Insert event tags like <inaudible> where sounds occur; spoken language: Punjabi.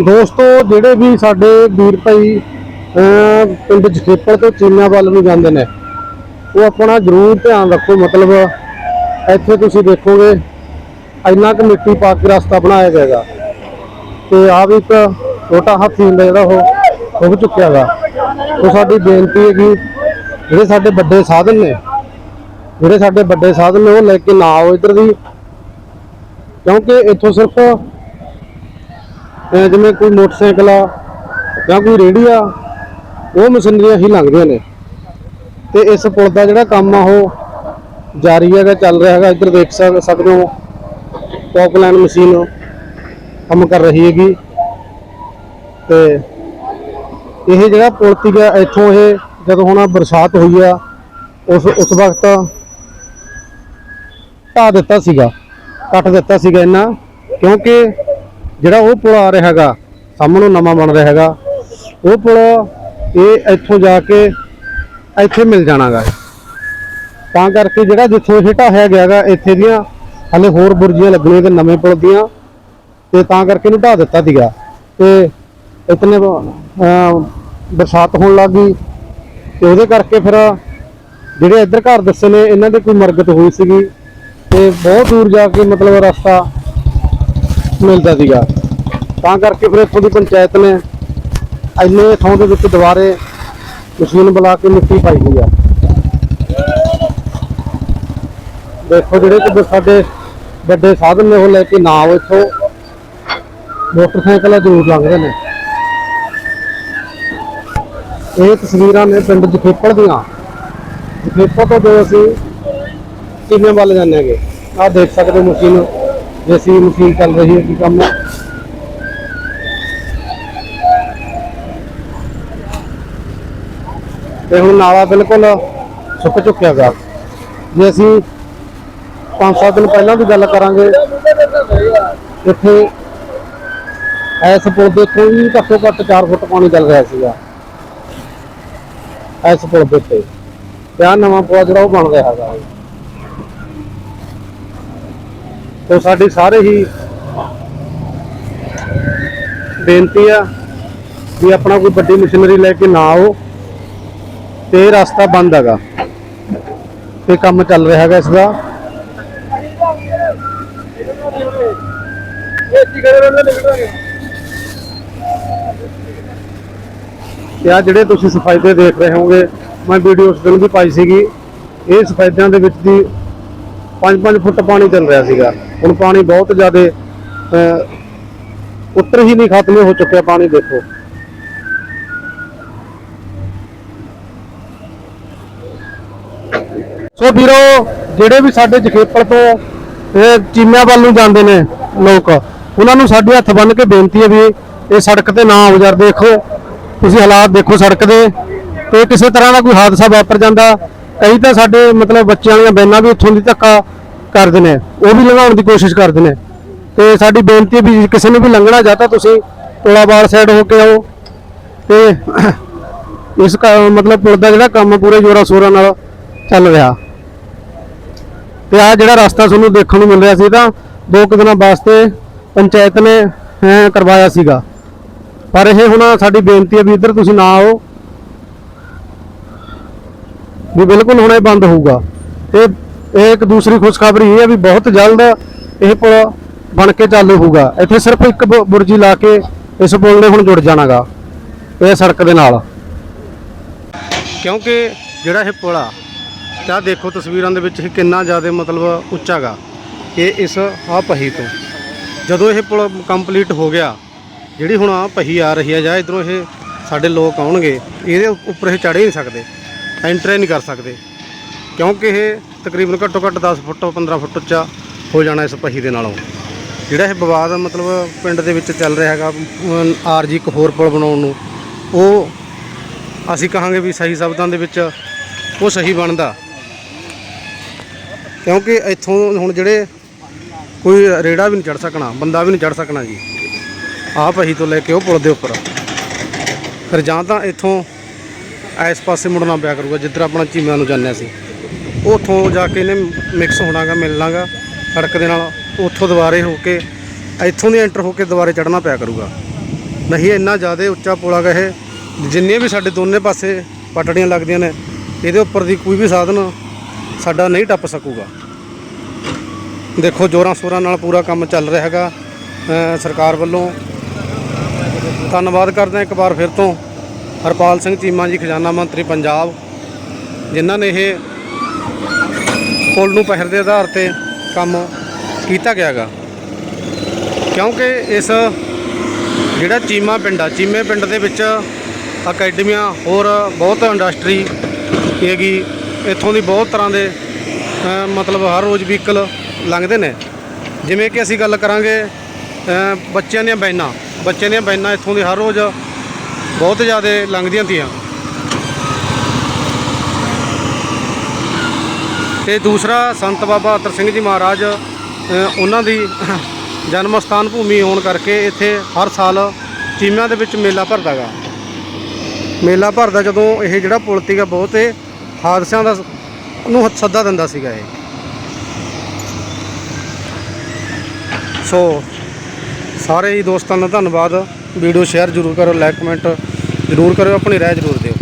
ਦੋਸਤੋ, ਜਿਹੜੇ ਵੀ ਸਾਡੇ ਵੀਰ ਭਾਈ ਪਿੰਡ ਜਖੇਪਲ ਤੋਂ ਚੀਨਾ ਵੱਲ ਨੂੰ ਜਾਂਦੇ ਨੇ, ਉਹ ਆਪਣਾ ਜ਼ਰੂਰ ਧਿਆਨ ਰੱਖੋ। ਮਤਲਬ, ਇੱਥੇ ਤੁਸੀਂ ਦੇਖੋਗੇ, ਇੰਨਾ ਕੁ ਮਿੱਟੀ ਪਾ ਕੇ ਰਸਤਾ ਬਣਾਇਆ ਜਾਏਗਾ ਹੈਗਾ। ਤੇ ਆ ਵੀ ਇੱਕ ਛੋਟਾ ਹਾਥੀ ਹੁੰਦਾ ਜਿਹੜਾ ਉਹ ਡੁੱਬ ਚੁੱਕਿਆ ਹੈਗਾ। ਉਹ ਸਾਡੀ ਬੇਨਤੀ ਹੈ ਕਿ ਜਿਹੜੇ ਸਾਡੇ ਵੱਡੇ ਸਾਧਨ ਨੇ, ਜਿਹੜੇ ਸਾਡੇ ਵੱਡੇ ਸਾਧਨ ਨੇ, ਉਹ ਲੈ ਕੇ ਨਾ ਆਓ ਇੱਧਰ ਦੀ। ਕਿਉਂਕਿ ਇੱਥੋਂ ਸਿਰਫ ਜਿਵੇਂ ਕੋਈ ਮੋਟਰਸਾਈਕਲ ਆ ਜਾਂ ਕੋਈ ਰੇਹੜੀ ਆ, ਉਹ ਮਸ਼ੀਨਰੀਆਂ ਹੀ ਲੰਘਦੀਆਂ ਨੇ। ਤੇ ਇਸ ਪੁਲ ਦਾ ਜਿਹੜਾ ਕੰਮ ਆ ਉਹ ਜਾਰੀ ਹੈਗਾ, ਚੱਲ ਰਿਹਾ ਹੈਗਾ, ਇੱਧਰ ਦੇਖ ਸਕਦੇ ਹੋ। ਟੌਪ ਲਾਈਨ ਮਸ਼ੀਨ ਕੰਮ ਕਰ ਰਹੀ ਹੈਗੀ। ਤੇ ਇਹ ਜਿਹੜਾ ਪੁਲ ਸੀਗਾ, ਇੱਥੋਂ ਇਹ ਜਦੋਂ ਹੁਣ ਬਰਸਾਤ ਹੋਈ ਆ, ਉਸ ਉਸ ਵਕਤ ਢਾ ਦਿੱਤਾ ਸੀਗਾ, ਕੱਟ ਦਿੱਤਾ ਸੀਗਾ ਇਹਨਾਂ, ਕਿਉਂਕਿ ਜਿਹੜਾ ਉਹ ਪੁਲ ਆ ਰਿਹਾ ਹੈਗਾ, ਸਾਹਮਣੋਂ ਨਵਾਂ ਬਣ ਰਿਹਾ ਹੈਗਾ, ਉਹ ਪੁਲ ਇਹ ਇੱਥੋਂ ਜਾ ਕੇ ਇੱਥੇ ਮਿਲ ਜਾਣਾਗਾ। ਤਾਂ ਕਰਕੇ ਜਿਹੜਾ ਜਿੱਥੋਂ ਇਹ ਢਾਹਿਆ ਗਿਆ ਹੈਗਾ ਇੱਥੇ ਦੀਆਂ ਹਲੇ ਹੋਰ ਬੁਰਜੀਆਂ ਲੱਗਣੀਆਂ ਤੇ ਨਵੇਂ ਪੁਲ ਦੀਆਂ, ਤੇ ਤਾਂ ਕਰਕੇ ਇਹਨੂੰ ਢਾ ਦਿੱਤਾ ਸੀਗਾ। ਤੇ ਇਤਨੇ ਬਰਸਾਤ ਹੋਣ ਲੱਗ ਗਈ, ਤੇ ਉਹਦੇ ਕਰਕੇ ਫਿਰ ਜਿਹੜੇ ਇੱਧਰ ਘਰ ਦੱਸੇ ਨੇ, ਇਹਨਾਂ ਦੇ ਕੋਈ ਮਰਗਤ ਹੋਈ ਸੀਗੀ, ਤੇ ਬਹੁਤ ਦੂਰ ਜਾ ਕੇ ਮਤਲਬ ਰਸਤਾ ਮਿਲਦਾ ਸੀਗਾ। ਤਾਂ ਕਰਕੇ ਫਿਰ ਇੱਥੋਂ ਦੀ ਪੰਚਾਇਤ ਨੇ ਇੰਨੇ ਥਾਂ ਦੇ ਵਿੱਚ ਦੁਬਾਰੇ ਮਸ਼ੀਨ ਬੁਲਾ ਕੇ ਮਿੱਟੀ ਪਾਈ ਹੋਈ ਆ। ਦੇਖੋ ਜਿਹੜੇ ਕਿ ਸਾਡੇ ਵੱਡੇ ਸਾਧਨ ਨੇ ਉਹ ਲੈ ਕੇ ਨਾ ਆਓ ਇੱਥੋਂ। ਮੋਟਰਸਾਈਕਲ ਜ਼ਰੂਰ ਲੰਘਦੇ ਨੇ। ਇਹ ਤਸਵੀਰਾਂ ਨੇ ਪਿੰਡ ਜਖੇਪੜ ਦੀਆਂ। ਜਖੇਪੜ ਤੋਂ ਜੋ ਅਸੀਂ ਕਿਵੇਂ ਵੱਲ ਜਾਂਦੇ ਹਾਂਗੇ। ਆਹ ਦੇਖ ਸਕਦੇ ਹੋ ਮਸ਼ੀਨ। ਜੇਸੀ ਮਸ਼ੀਨ ਚੱਲ ਰਹੀ ਹੈ ਕੀ ਕੰਮ। ਤੇ ਹੁਣ ਨਾਲਾ ਬਿਲਕੁਲ ਸੁੱਕ ਚੁੱਕਿਆ ਗਾ। ਜੇ ਅਸੀਂ 5-7 ਦਿਨ ਪਹਿਲਾਂ ਦੀ ਗੱਲ ਕਰਾਂਗੇ, ਇੱਥੇ ਇਸ ਪੁਲ ਦੇ ਉੱਤੇ ਵੀ ਘੱਟੋ ਘੱਟ 4 ਫੁੱਟ ਪਾਣੀ ਚੱਲ ਰਿਹਾ ਸੀਗਾ। ਇਸ ਪੁਲ ਦੇ ਉੱਤੇ। ਤੇ ਆਹ ਨਵਾਂ ਪੁਲ ਜਿਹੜਾ ਉਹ ਬਣ ਰਿਹਾ ਹੈਗਾ। ਤੇ ਸਾਡੀ ਸਾਰੇ ਹੀ ਬੇਨਤੀ ਆ ਵੀ ਆਪਣਾ ਕੋਈ ਵੱਡੀ ਮਸ਼ੀਨਰੀ ਲੈ ਕੇ ਨਾ ਆਓ ਤੇ ਇਹ ਰਸਤਾ ਬੰਦ ਹੈਗਾ ਤੇ ਕੰਮ ਚੱਲ ਰਿਹਾ ਹੈਗਾ ਇਸ ਦਾ। ਤੇ ਆ ਜਿਹੜੇ ਤੁਸੀਂ ਸਫਾਈਦੇ ਦੇਖ ਰਹੇ ਹੋਗੇ ਮੈਂ ਵੀਡੀਓ ਉਸ ਦਿਨ ਵੀ ਪਾਈ ਸੀਗੀ। ਇਹ ਸਫਾਈਦਿਆਂ ਦੇ ਵਿੱਚ ਦੀ 5-5 ਫੁੱਟ ਪਾਣੀ ਚੱਲ ਰਿਹਾ ਸੀਗਾ। ਹੁਣ ਪਾਣੀ ਬਹੁਤ ਜ਼ਿਆਦਾ ਉੱਤਰ ਹੀ ਨਹੀਂ ਖਤਮ ਹੋ ਚੁੱਕਿਆ ਪਾਣੀ, ਦੇਖੋ। ਸੋ ਵੀਰੋ, ਜਿਹੜੇ ਵੀ ਸਾਡੇ ਜਖੇਪਲ ਤੋਂ, ਇਹ ਚੀਮਿਆਂ ਵੱਲ ਨੂੰ ਜਾਂਦੇ ਨੇ ਲੋਕ, ਉਹਨਾਂ ਨੂੰ ਸਾਡੇ ਹੱਥ ਬੰਨ ਕੇ ਬੇਨਤੀ ਹੈ ਵੀ ਇਹ ਸੜਕ ਤੇ ਨਾ ਹੋ ਯਾਰ ਦੇਖੋ। ਤੁਸੀਂ ਹਾਲਾਤ ਦੇਖੋ ਸੜਕ ਦੇ, ਤੇ ਕਿਸੇ ਤਰ੍ਹਾਂ ਦਾ ਕੋਈ ਹਾਦਸਾ ਵਾਪਰ ਜਾਂਦਾ ਕਈ ਤਾਂ ਸਾਡੇ ਮਤਲਬ ਬੱਚਿਆਂ ਦੀਆਂ ਬੈਨਾਂ ਵੀ ਉੱਥੋਂ ਦੀ ਧੱਕਾ ਕਰਦੇ ਨੇ, ਉਹ ਵੀ ਲੰਘਾਉਣ ਦੀ ਕੋਸ਼ਿਸ਼ ਕਰਦੇ ਨੇ। ਤੇ ਸਾਡੀ ਬੇਨਤੀ ਹੈ ਵੀ ਕਿਸੇ ਨੂੰ ਵੀ ਲੰਘਣਾ ਚਾਹਤਾ ਤੁਸੀਂ ਟੋਲਾਵਾਲ ਸਾਈਡ ਹੋ ਕੇ ਆਓ ਤੇ <coughs> ਇਸ ਕ- ਮਤਲਬ ਪੁਲ ਦਾ ਜਿਹੜਾ ਕੰਮ ਪੂਰੇ ਜੋਰਾਂ ਸ਼ੋਰਾਂ ਨਾਲ ਚੱਲ ਰਿਹਾ। ਤੇ ਆ ਜਿਹੜਾ ਰਸਤਾ ਤੁਹਾਨੂੰ ਦੇਖਣ ਨੂੰ ਮਿਲ ਰਿਹਾ ਸੀ ਤਾਂ ਦੋ ਕੁ ਦਿਨਾਂ ਵਾਸਤੇ ਪੰਚਾਇਤ ਨੇ ਕਰਵਾਇਆ ਸੀਗਾ। ਪਰ ਇਹ ਹੁਣ ਸਾਡੀ ਬੇਨਤੀ ਹੈ ਵੀ ਇੱਧਰ ਤੁਸੀਂ ਨਾ ਆਓ। ਵੀ ਬਿਲਕੁਲ ਹੁਣ ਇਹ ਬੰਦ ਹੋਊਗਾ। ਤੇ ਇਹ ਇੱਕ ਦੂਸਰੀ ਖੁਸ਼ਖਬਰੀ ਇਹ ਹੈ ਵੀ ਬਹੁਤ ਜਲਦ ਇਹ ਪੁਲ ਬਣ ਕੇ ਚਾਲੂ ਹੋਊਗਾ। ਇੱਥੇ ਸਿਰਫ ਇੱਕ ਬੁ- ਬੁਰਜੀ ਲਾ ਕੇ ਇਸ ਪੁਲ ਨੇ ਹੁਣ ਜੁੜ ਜਾਣਾਗਾ, ਇਹ ਸੜਕ ਦੇ ਨਾਲ। ਕਿਉਂਕਿ ਜਿਹੜਾ ਇਹ ਪੁਲ ਆ, ਤਾਂ ਦੇਖੋ ਤਸਵੀਰਾਂ ਦੇ ਵਿੱਚ ਇਹ ਕਿੰਨਾ ਜ਼ਿਆਦਾ ਮਤਲਬ ਉੱਚਾਗਾ। ਇਹ ਇਸ ਆ ਪਹੀ ਤੋਂ। ਜਦੋਂ ਇਹ ਪੁਲ ਕੰਪਲੀਟ ਹੋ ਗਿਆ, ਜਿਹੜੀ ਹੁਣ ਆ ਪਹੀ ਆ ਰਹੀ ਹੈ ਜਾਂ ਇਧਰੋਂ ਇਹ ਸਾਡੇ ਲੋਕ ਆਉਣਗੇ, ਇਹਦੇ ਉੱਪਰ ਇਹ ਚੜ੍ਹ ਹੀ ਨਹੀਂ ਸਕਦੇ। ਐਂਟਰ ਨਹੀਂ ਕਰ ਸਕਦੇ। ਕਿਉਂਕਿ ਇਹ ਤਕਰੀਬਨ ਘੱਟੋ ਘੱਟ 10 ਫੁੱਟ 15 ਫੁੱਟ ਉੱਚਾ ਹੋ ਜਾਣਾ ਇਸ ਪਹੀ ਦੇ ਨਾਲੋਂ। ਜਿਹੜਾ ਇਹ ਵਿਵਾਦ ਮਤਲਬ ਪਿੰਡ ਦੇ ਵਿੱਚ ਚੱਲ ਰਿਹਾ ਹੈਗਾ ਆਰਜੀ ਇੱਕ ਹੋਰ ਪੁਲ ਬਣਾਉਣ ਨੂੰ, ਉਹ ਅਸੀਂ ਕਹਾਂਗੇ ਵੀ ਸਹੀ ਸ਼ਬਦਾਂ ਦੇ ਵਿੱਚ ਉਹ ਸਹੀ ਬਣਦਾ। ਕਿਉਂਕਿ ਇੱਥੋਂ ਹੁਣ ਜਿਹੜੇ ਕੋਈ ਰੇੜਾ ਵੀ ਨਹੀਂ ਚੜ ਸਕਣਾ, ਬੰਦਾ ਵੀ ਨਹੀਂ ਚੜ ਸਕਣਾ ਜੀ। ਆਹ ਪਹੀ ਤੋਂ ਲੈ ਕੇ ਉਹ ਪੁਲ ਦੇ ਉੱਪਰ। ਫਿਰ ਜਾਂ ਤਾਂ ਇੱਥੋਂ ਇਸ ਪਾਸੇ ਮੁੜਨਾ ਪਿਆ ਕਰੂਗਾ, ਜਿੱਧਰ ਆਪਣਾ ਚੀਮਿਆਂ ਨੂੰ ਜਾਂਦੇ ਸੀ ਉੱਥੋਂ ਜਾ ਕੇ ਇਹਨੇ ਮਿਕਸ ਹੋਣਾਗਾ ਮਿਲਣਾਗਾ ਸੜਕ ਦੇ ਨਾਲ। ਉੱਥੋਂ ਦੁਬਾਰੇ ਹੋ ਕੇ, ਇੱਥੋਂ ਦੀ ਐਂਟਰ ਹੋ ਕੇ ਦੁਬਾਰੇ ਚੜਨਾ ਪਿਆ ਕਰੂਗਾ। ਨਹੀਂ, ਇੰਨਾ ਜ਼ਿਆਦਾ ਉੱਚਾ ਪੁਲ ਹੈਗਾ ਇਹ। ਜਿੰਨੀਆਂ ਵੀ ਸਾਡੇ ਦੋਨੇ ਪਾਸੇ ਪਟੜੀਆਂ ਲੱਗਦੀਆਂ ਨੇ, ਇਹਦੇ ਉੱਪਰ ਦੀ ਕੋਈ ਵੀ ਸਾਧਨ ਸਾਡਾ ਨਹੀਂ ਟੱਪ ਸਕੂਗਾ। ਦੇਖੋ, ਜੋਰਾਂ ਸ਼ੋਰਾਂ ਨਾਲ ਪੂਰਾ ਕੰਮ ਚੱਲ ਰਿਹਾ ਹੈਗਾ ਸਰਕਾਰ ਵੱਲੋਂ। ਧੰਨਵਾਦ ਕਰਦੇ ਹਾਂ ਇੱਕ ਵਾਰ ਫਿਰ ਤੋਂ। ਹਰਪਾਲ ਸਿੰਘ ਚੀਮਾ ਜੀ, ਖਜ਼ਾਨਾ ਮੰਤਰੀ ਪੰਜਾਬ, ਜਿਨ੍ਹਾਂ ਨੇ ਇਹ ਪੁਲ ਨੂੰ ਪਹਿਰ ਦੇ ਆਧਾਰ ਤੇ ਕੰਮ ਕੀਤਾ ਗਿਆ ਗਾ ਕਿਉਂਕਿ ਇਸ ਜਿਹੜਾ ਚੀਮਾ ਪਿੰਡ ਆ, ਚੀਮੇ ਪਿੰਡ ਦੇ ਵਿੱਚ ਅਕੈਡਮੀਆਂ ਹੋਰ ਬਹੁਤ ਇੰਡਸਟਰੀ ਹੈਗੀ, ਇੱਥੋਂ ਦੀ ਬਹੁਤ ਤਰ੍ਹਾਂ ਦੇ ਮਤਲਬ ਹਰ ਰੋਜ਼ ਵਹੀਕਲ ਲੰਘਦੇ ਨੇ। ਜਿਵੇਂ ਕਿ ਅਸੀਂ ਗੱਲ ਕਰਾਂਗੇ ਬੱਚਿਆਂ ਦੀਆਂ ਬੈਨਾਂ, ਬੱਚਿਆਂ ਦੀਆਂ ਬੈਨਾਂ ਇੱਥੋਂ ਦੀ ਹਰ ਰੋਜ਼ ਬਹੁਤ ਜ਼ਿਆਦਾ ਲੰਘਦੀਆਂ ਤੀਆਂ। ਤੇ ਦੂਸਰਾ ਸੰਤ ਬਾਬਾ ਅਤਰ ਸਿੰਘ ਜੀ ਮਹਾਰਾਜ ਉਹਨਾਂ ਦੀ <coughs> ਜਨਮ ਸਥਾਨ ਭੂਮੀ ਹੋਣ ਕਰਕੇ ਇੱਥੇ ਹਰ ਸਾਲ ਚੀਮਿਆਂ ਦੇ ਵਿੱਚ ਮੇਲਾ ਭਰਦਾ ਗਾ। ਮੇਲਾ ਭਰਦਾ ਜਦੋਂ ਇਹ ਜਿਹੜਾ ਪੁਲ ਸੀਗਾ ਬਹੁਤ ਇਹ ਹਾਦਸਿਆਂ ਦਾ ਨੂੰ ਸੱਦਾ ਦਿੰਦਾ ਸੀਗਾ ਇਹ। ਸੋ ਸਾਰੇ ਹੀ ਦੋਸਤਾਂ ਦਾ ਧੰਨਵਾਦ। ਵੀਡੀਓ ਸ਼ੇਅਰ ਜ਼ਰੂਰ ਕਰੋ ਲਾਈਕ ਕਮੈਂਟ ਜ਼ਰੂਰ ਕਰਿਓ ਆਪਣੀ ਰਾਏ ਜ਼ਰੂਰ ਦਿਓ।